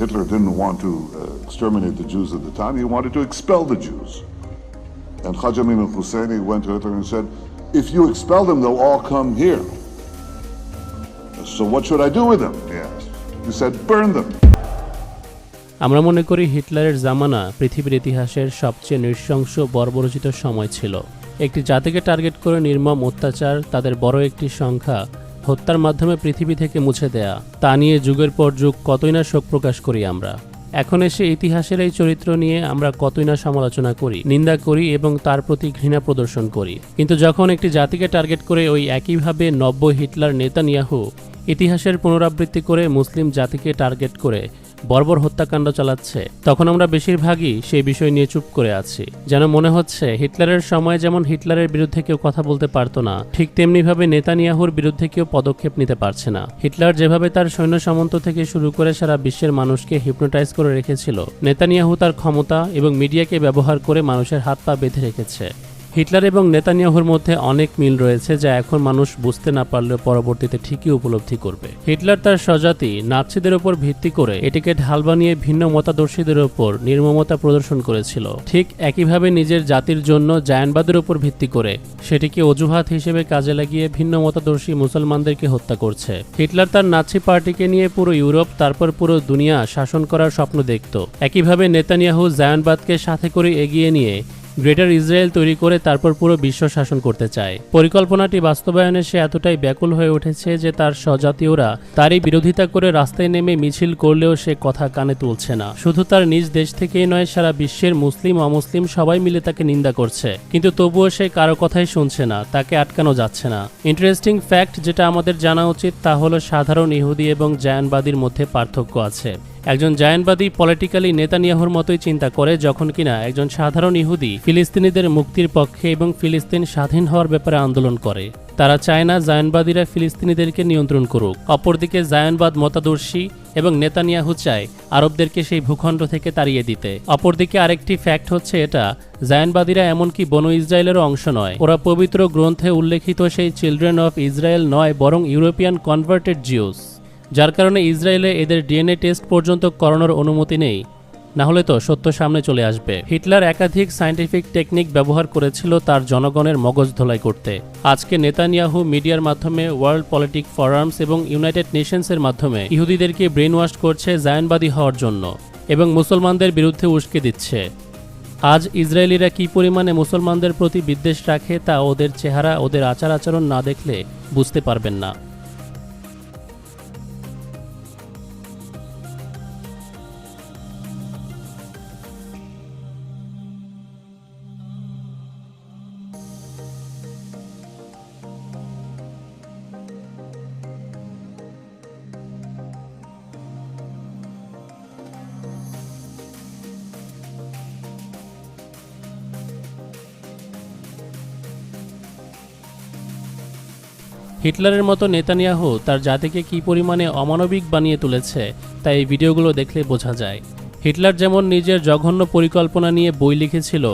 Hitler didn't want to uh, exterminate the Jews at the time, he wanted to expel the Jews. And Haj Amin al Husseini went to Hitler and said, If you expel them, they'll all come here. So what should I do with them? He asked. He said, Burn them. আমরা মনে করি হিটলারের জামানা পৃথিবীর ইতিহাসের সবচেয়ে নৃশংস বর্বরচিত সময় ছিল একটি জাতিকে টার্গেট করে নির্মম অত্যাচার তাদের বড় একটি সংখ্যা হত্যার মাধ্যমে পৃথিবী থেকে মুছে দেয়া। তা নিয়ে যুগের পর যুগ কতই না শোক প্রকাশ করি আমরা। এখন এসে ইতিহাসের এই চরিত্র নিয়ে আমরা কতই না সমালোচনা করি, নিন্দা করি এবং তার প্রতি ঘৃণা প্রদর্শন করি। কিন্তু যখন একটি জাতিকে টার্গেট করে ওই একইভাবে নব্য হিটলার নেতানিয়াহু ইতিহাসের পুনরাবৃত্তি করে মুসলিম জাতিকে টার্গেট করে বর্বর হত্যাকাণ্ড চালাচ্ছে। তখন আমরা বেশিরভাগই সেই বিষয় নিয়ে চুপ করে আছি। যেন মনে হচ্ছে, হিটলারের সময় যেমন হিটলারের বিরুদ্ধে কেউ কথা বলতে পারতো না, ঠিক তেমনিভাবে নেতানিয়াহুর বিরুদ্ধে কেউ পদক্ষেপ নিতে পারছে না। হিটলার যেভাবে তার সৈন্য সামন্ত থেকে শুরু করে সারা বিশ্বের মানুষকে হিপনোটাইজ করে রেখেছিল, নেতানিয়াহু তার ক্ষমতা এবং মিডিয়াকে ব্যবহার করে মানুষের হাত পা বেঁধে রেখেছে। হিটলার এবং নেতানিয়াহুর মধ্যে অনেক মিল রয়েছে যা এখন মানুষ বুঝতে না পারলেও পরবর্তীতে ঠিকই উপলব্ধি করবে। হিটলার তার স্বজাতি, নাৎসিদের উপর ভিত্তি করে এটিকে ঢাল বানিয়ে ভিন্ন মতাদর্শীদের উপর নির্মমতা প্রদর্শন করেছিল। ঠিক একইভাবে নিজের জাতির জন্য জায়ানবাদের উপর ভিত্তি করে সেটিকে অজুহাত হিসেবে কাজে লাগিয়ে ভিন্ন মতাদর্শী মুসলমানদেরকে হত্যা করছে। হিটলার তার নাৎসি পার্টিকে নিয়ে পুরো ইউরোপ, তারপর পুরো দুনিয়া শাসন করার স্বপ্ন দেখত। একইভাবে নেতানিয়াহু জায়ানবাদকে সাথে করে এগিয়ে নিয়ে গ্রেটার ইসরায়েল তৈরি করে তারপর পুরো বিশ্ব শাসন করতে চায়। পরিকল্পনাটি বাস্তবায়নে সে এতটাই ব্যাকুল হয়ে উঠেছে যে তার স্বজাতীয়রা তারই বিরোধিতা করে রাস্তায় নেমে মিছিল করলেও সে কথা কানে তুলছে না। শুধু তার নিজ দেশ থেকেই নয়, সারা বিশ্বের মুসলিম, অমুসলিম সবাই মিলে তাকে নিন্দা করছে। কিন্তু তবুও সে কারও কথাই শুনছে না, তাকে আটকানো যাচ্ছে না। ইন্টারেস্টিং ফ্যাক্ট যেটা আমাদের জানা উচিত, তা হলো সাধারণ ইহুদি এবং জায়ানবাদীর মধ্যে পার্থক্য আছে। একজন জায়ানবাদী পলিটিক্যালি নেতানিয়াহুর মতোই চিন্তা করে যখন কিনা একজন সাধারণ ইহুদি ফিলিস্তিনিদের মুক্তির পক্ষে এবং ফিলিস্তিন স্বাধীন হওয়ার ব্যাপারে আন্দোলন করে। তারা চায় না জায়ানবাদীরা ফিলিস্তিনিদেরকে নিয়ন্ত্রণ করুক। অপরদিকে জায়ানবাদ মতাদর্শী এবং নেতানিয়াহু চায় আরবদেরকে সেই ভূখণ্ড থেকে তাড়িয়ে দিতে। অপরদিকে আরেকটি ফ্যাক্ট হচ্ছে এটা, জায়ানবাদীরা এমনকি বন ইসরায়েলেরও অংশ নয়। ওরা পবিত্র গ্রন্থে উল্লেখিত সেই চিলড্রেন অফ ইসরায়েল নয়, বরং ইউরোপিয়ান কনভার্টেড জিওস। যার কারণে ইসরায়েলে এদের ডিএনএ টেস্ট পর্যন্ত করানোর অনুমতি নেই। না হলে তো সত্য সামনে চলে আসবে। হিটলার একাধিক সায়েন্টিফিক টেকনিক ব্যবহার করেছিল তার জনগণের মগজ ধোলাই করতে। আজকে নেতানিয়াহু মিডিয়ার মাধ্যমে, ওয়ার্ল্ড পলিটিক ফোরামস এবং ইউনাইটেড নেশনসের মাধ্যমে ইহুদিদেরকে ব্রেন ওয়াশ করছে জায়ানবাদী হওয়ার জন্য এবং মুসলমানদের বিরুদ্ধে উস্কে দিচ্ছে। আজ ইসরায়েলিরা কী পরিমাণে মুসলমানদের প্রতি বিদ্বেষ রাখে তা ওদের চেহারা, ওদের আচার আচরণ না দেখলে বুঝতে পারবেন না। হিটলারের মতো নেতানিয়াহু তার জাতিকে কী পরিমাণে অমানবিক বানিয়ে তুলেছে, তা এই ভিডিওগুলো দেখলে বোঝা যায়। হিটলার যেমন নিজের জঘন্য পরিকল্পনা নিয়ে বই লিখেছিল,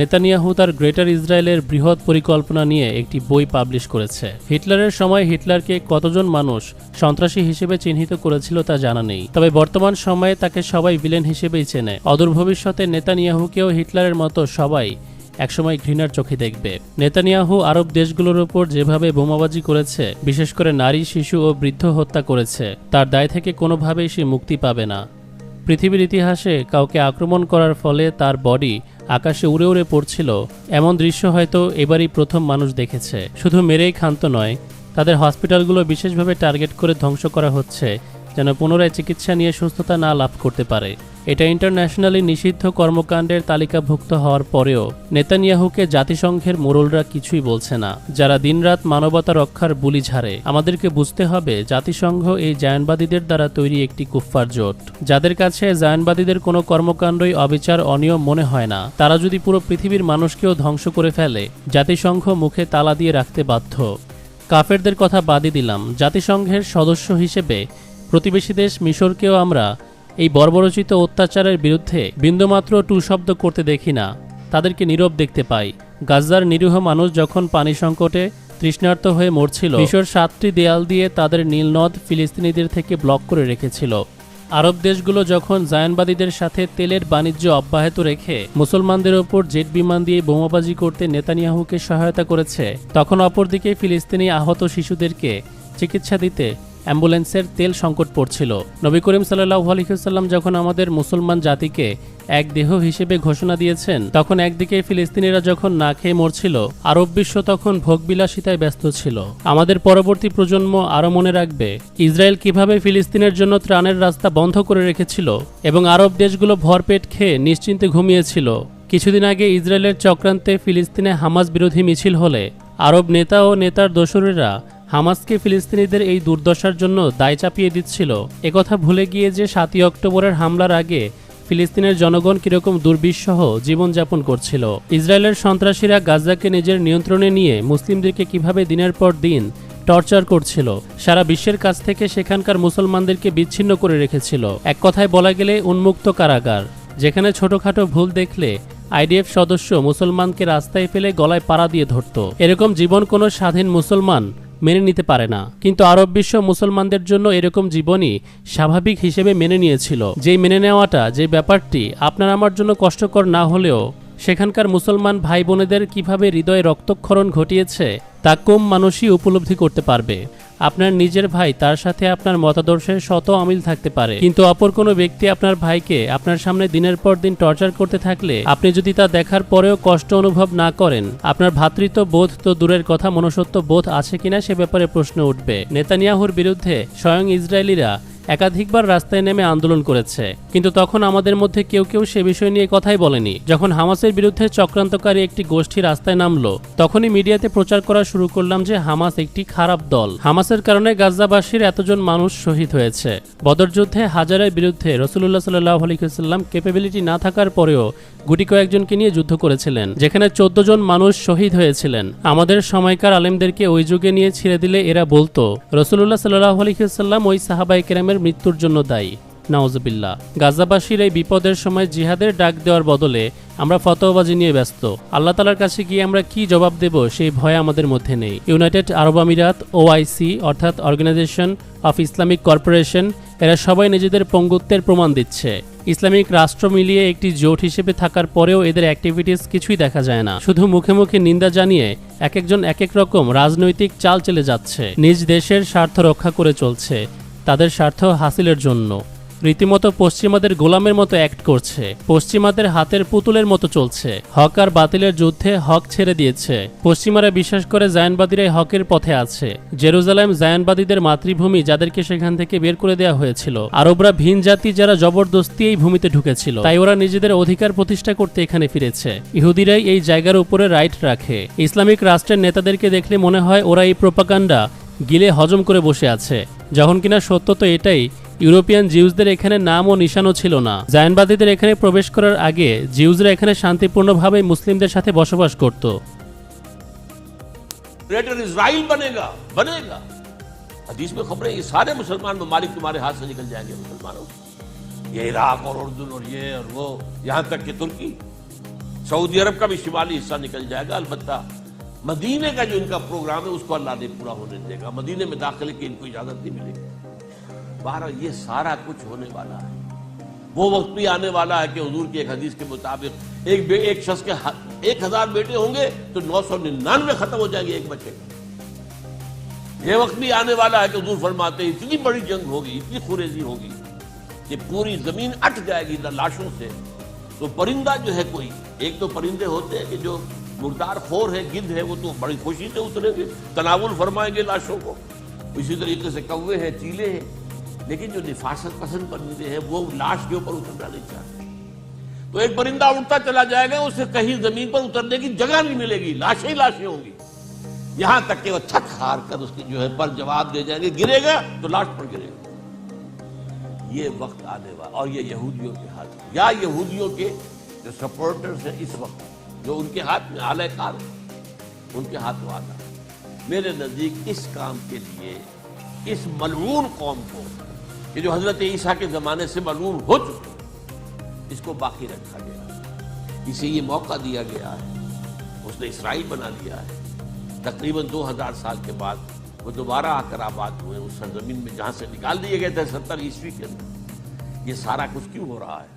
নেতানিয়াহু তার গ্রেটার ইসরায়েলের বৃহৎ পরিকল্পনা নিয়ে একটি বই পাবলিশ করেছে। হিটলারের সময় হিটলারকে কতজন মানুষ সন্ত্রাসী হিসেবে চিহ্নিত করেছিল তা জানা নেই, তবে বর্তমান সময়ে তাকে সবাই ভিলেন হিসেবেই চেনে। অদূর ভবিষ্যতে নেতানিয়াহুকেও হিটলারের মতো সবাই একসময় ঘৃণার চোখে দেখবে। নেতানিয়াহু আরব দেশগুলোর উপর যেভাবে বোমাবাজি করেছে, বিশেষ করে নারী, শিশু ও বৃদ্ধ হত্যা করেছে, তার দায় থেকে কোনোভাবেই সে মুক্তি পাবে না। পৃথিবীর ইতিহাসে কাউকে আক্রমণ করার ফলে তার বডি আকাশে উড়ে উড়ে পড়ছিল, এমন দৃশ্য হয়তো এবারই প্রথম মানুষ দেখেছে। শুধু মেরেই ক্ষান্ত নয়, তাদের হসপিটালগুলো বিশেষভাবে টার্গেট করে ধ্বংস করা হচ্ছে যেন পুনরায় চিকিৎসা নিয়ে সুস্থতা না লাভ করতে পারে। এটা ইন্টারন্যাশনালি নিষিদ্ধ কর্মকাণ্ডের তালিকাভুক্ত হওয়ার পরেও নেতানিয়াহুকে জাতিসংঘের মোরলরা কিছুই বলছে না। যারা দিনরাত মানবতা রক্ষার বুলি ঝাড়ে, আমাদেরকে বুঝতে হবে জাতিসংঘ এই জায়নবাদীদের দ্বারা তৈরি একটি কুফফার জোট। যাদের কাছে জায়নবাদীদের কোনো কর্মকাণ্ডই অবিচার, অনিয়ম মনে হয় না, তারা যদি পুরো পৃথিবীর মানুষকেও ধ্বংস করে ফেলে, জাতিসংঘ মুখে তালা দিয়ে রাখতে বাধ্য। কাফেরদের কথা বাদই দিলাম। জাতিসংঘের সদস্য হিসেবে প্রতিবেশী দেশ মিশরকেও আমরা এই বর্বরচিত অত্যাচারের বিরুদ্ধে বিন্দুমাত্র টু শব্দ করতে দেখি না। তাদেরকে নীরব দেখতে পাই। গাজার নিরীহ মানুষ যখন পানি সংকটে তৃষ্ণার্ত হয়ে মরছিল, মিশর সাতটি দেয়াল দিয়ে তাদের নীলনদ ফিলিস্তিনিদের থেকে ব্লক করে রেখেছিল। আরব দেশগুলো যখন জায়নবাদীদের সাথে তেলের বাণিজ্য অব্যাহত রেখে মুসলমানদের ওপর জেট বিমান দিয়ে বোমাবাজি করতে নেতানিয়াহুকে সহায়তা করেছে, তখন অপরদিকে ফিলিস্তিনি আহত শিশুদেরকে চিকিৎসা দিতে অ্যাম্বুলেন্সের তেল সংকট পড়ছিল। নবী করিম সাল্লাহ আলহিহাল্লাম যখন আমাদের মুসলমান জাতিকে এক দেহ হিসেবে ঘোষণা দিয়েছেন, তখন একদিকে ফিলিস্তিনিরা যখন না খেয়ে মরছিল, আরব বিশ্ব তখন ভোগবিলাসিতায় ব্যস্ত ছিল। আমাদের পরবর্তী প্রজন্ম আরও মনে রাখবে, ইসরায়েল কীভাবে ফিলিস্তিনের জন্য ত্রাণের রাস্তা বন্ধ করে রেখেছিল এবং আরব দেশগুলো ভরপেট খেয়ে নিশ্চিন্তে ঘুমিয়েছিল। কিছুদিন আগে ইসরায়েলের চক্রান্তে ফিলিস্তিনে হামাস বিরোধী মিছিল হলে আরব নেতা ও নেতার দোসরেরা হামাসকে ফিলিস্তিনিদের এই দুর্দশার জন্য দায় চাপিয়ে দিচ্ছিল। একথা ভুলে গিয়ে যে সাতই অক্টোবরের হামলার আগে ফিলিস্তিনের জনগণ কীরকম দুর্বিষহ জীবনযাপন করছিল। ইসরায়েলের সন্ত্রাসীরা গাজাকে নিজের নিয়ন্ত্রণে নিয়ে মুসলিমদেরকে কীভাবে দিনের পর দিন টর্চার করছিল, সারা বিশ্বের কাছ থেকে সেখানকার মুসলমানদেরকে বিচ্ছিন্ন করে রেখেছিল। এক কথায় বলা গেলে উন্মুক্ত কারাগার, যেখানে ছোটখাটো ভুল দেখলে আইডিএফ সদস্য মুসলমানকে রাস্তায় ফেলে গলায় পাড়া দিয়ে ধরত। এরকম জীবন কোনো স্বাধীন মুসলমান মেনে নিতে পারে না। কিন্তু আরব বিশ্ব মুসলমানদের জন্য এরকম জীবনই স্বাভাবিক হিসেবে মেনে নিয়েছিল। যেই মেনে নেওয়াটা, যে ব্যাপারটি আপনার আমার জন্য কষ্টকর না হলেও সেখানকার মুসলমান ভাই বোনেদের কীভাবে হৃদয়ে রক্তক্ষরণ ঘটিয়েছে, তা কম মানুষই উপলব্ধি করতে পারবে। আপনার নিজের ভাই তার সাথে আপনার মতাদর্শের শত আমিল থাকতে পারে। কিন্তু অপর কোনো ব্যক্তি আপনার ভাইকে আপনার সামনে দিনের পর দিন টর্চার করতে থাকলে আপনি যদি তা দেখার পরেও কষ্ট অনুভব না করেন, আপনার ভাতৃত্ব বোধ তো দূরের কথা মনুষ্যত্ব বোধ আছে কিনা সে ব্যাপারে প্রশ্ন উঠবে। নেতানিয়াহুর বিরুদ্ধে স্বয়ং ইসরায়েলিরা একাধিকবার রাস্তায় নেমে আন্দোলন করেছে। কিন্তু তখন আমাদের মধ্যে কেউ কেউ সে বিষয় নিয়ে কথাই বলেনি। যখন হামাসের বিরুদ্ধে চক্রান্তকারী একটি গোষ্ঠী রাস্তায় নামলো, তখনই মিডিয়াতে প্রচার করা শুরু করলাম যে হামাস একটি খারাপ দল। হামাসের কারণে গাজাবাসীর এতজন মানুষ শহীদ হয়েছে। বদর যুদ্ধে হাজারের বিরুদ্ধে রসুল্লাহ সাল্লাহ আলিকাল্লাম ক্যাপেবিলিটি না থাকার পরেও গুটি কয়েকজনকে নিয়ে যুদ্ধ করেছিলেন, যেখানে চোদ্দ জন মানুষ শহীদ হয়েছিলেন। আমাদের সময়কার আলেমদেরকে ওই যুগে নিয়ে ছেড়ে দিলে এরা বলতো রসুল্লাহ সাল্লাহ আলিকাল্লাম ওই সাহাবাই কেরামের মৃত্যুর জন্য দায়ী। নওয়াজবিল্লা গাজাবাসীর এই বিপদের সময় জিহাদের ডাক দেওয়ার বদলে আমরা ফতোবাজি নিয়ে ব্যস্ত। আল্লাহ তালার কাছে গিয়ে আমরা কি জবাব দেব সেই ভয় আমাদের মধ্যে নেই। ইউনাইটেড আরব আমিরাত ওআইসি অর্থাৎ অর্গানাইজেশন অফ ইসলামিক কর্পোরেশন এরা সবাই নিজেদের পঙ্গুত্বের প্রমাণ দিচ্ছে। ইসলামিক রাষ্ট্র মিলিয়ে একটি জোট হিসেবে থাকার পরেও এদের অ্যাক্টিভিটিস কিছুই দেখা যায় না। শুধু মুখে মুখে নিন্দা জানিয়ে এক একজন এক এক রকম রাজনৈতিক চাল চলে যাচ্ছে। নিজ দেশের স্বার্থ রক্ষা করে চলছে। তাদের স্বার্থ হাসিলের জন্য। রীতিমতো পশ্চিমাদের গোলামের মতো অ্যাক্ট করছে। পশ্চিমাদের হাতের পুতুলের মতো চলছে। হক আর বাতিলের যুদ্ধে হক ছেড়ে দিয়েছে। পশ্চিমারা বিশ্বাস করে জায়নবাদীরাই হকের পথে আছে। জেরুজালেম জায়নবাদীদের মাতৃভূমি যাদেরকে সেখান থেকে বের করে দেওয়া হয়েছিল। আরবরা ভিন জাতি যারা জবরদস্তি এই ভূমিতে ঢুকেছিল। তাই ওরা নিজেদের অধিকার প্রতিষ্ঠা করতে এখানে ফিরেছে। ইহুদিরাই এই জায়গার উপরে রাইট রাখে। ইসলামিক রাষ্ট্রের নেতাদেরকে দেখলে মনে হয় ওরা এই প্রোপাকাণ্ডা গিলে হজম করে বসে আছে যখন কিনা সত্য তো এটাই ইউরোপিয়ান জিউসদের এখানে নাম ও নিশানও ছিল না জায়নবাদীদের এখানে প্রবেশ করার আগে জিউসরা এখানে শান্তিপূর্ণভাবে মুসলিমদের সাথে বসবাস করত ग्रेटर इसराइल बनेगा बनेगा हदीस में खबर है ये सारे मुसलमान ममालिक तुम्हारे हाथ से निकल जाएंगे मुसलमानों ये इराक और उर्दून और ये और वो यहां तक कि तुर्की सऊदी अरब का भी शिमाली हिस्सा निकल जाएगा अलबत्ता مدینہ کا جو ان کا پروگرام ہے، اس کو اللہ نے پورا ہونے دے گا۔ مدینہ میں داخلے کی ان کو اجازت نہیں ملے گی۔ بہرحال یہ سارا کچھ ہونے والا ہے۔ وہ وقت بھی آنے والا ہے کہ حضور کی ایک حدیث کے مطابق ایک ایک شخص کے ایک ہزار بیٹے ہوں گے تو نو سو ننانوے ختم ہو جائیں گے ایک بچے۔ یہ وقت بھی آنے والا ہے کہ حضور فرماتے ہیں، اتنی بڑی جنگ ہوگی، اتنی خوریزی ہوگی کہ پوری زمین اٹ جائے گی لاشوں سے۔ تو پرندہ جو ہے کوئی، ایک تو پرندے ہوتے ہیں کہ جو مردار خور ہے، گند ہے، وہ تو بڑی خوشی سے اتریں گے تناول فرمائیں گے لاشوں کو۔ اسی طریقے سے کوے ہیں چیلے ہیں۔ لیکن جو نفاست پسند پرندے ہیں، وہ لاش کے اوپر اترنا نہیں چاہتے۔ تو ایک پرندہ اٹھتا چلا جائے گا، اسے کہیں زمین پر اترنے کی جگہ نہیں ملے گی۔ لاشیں لاشیں ہوں گی۔ یہاں تک کہ وہ تھک ہار کر اس کی جو ہے پر جواب دے جائیں گے، گرے گا تو لاش پر گرے گا۔ یہ وقت آنے والا، اور یہ یہودیوں کے ہاتھ۔ یا یہودیوں کے جو سپورٹرز ہیں، اس وقت۔ جو ان کے ہاتھ میں اعلی کار ہے، ان کے ہاتھ میں آتا میرے نزدیک اس کام کے لیے، اس ملعون قوم کو، کہ جو حضرت عیسیٰ کے زمانے سے ملعون ہو چکے، اس کو باقی رکھا گیا اسے یہ موقع دیا گیا ہے، اس نے اسرائیل بنا دیا ہے۔ تقریباً دو ہزار سال کے بعد وہ دوبارہ آ کر آباد ہوئے، اس سرزمین میں جہاں سے نکال دیے گئے تھے ستر عیسوی کے اندر۔ یہ سارا کچھ کیوں ہو رہا ہے؟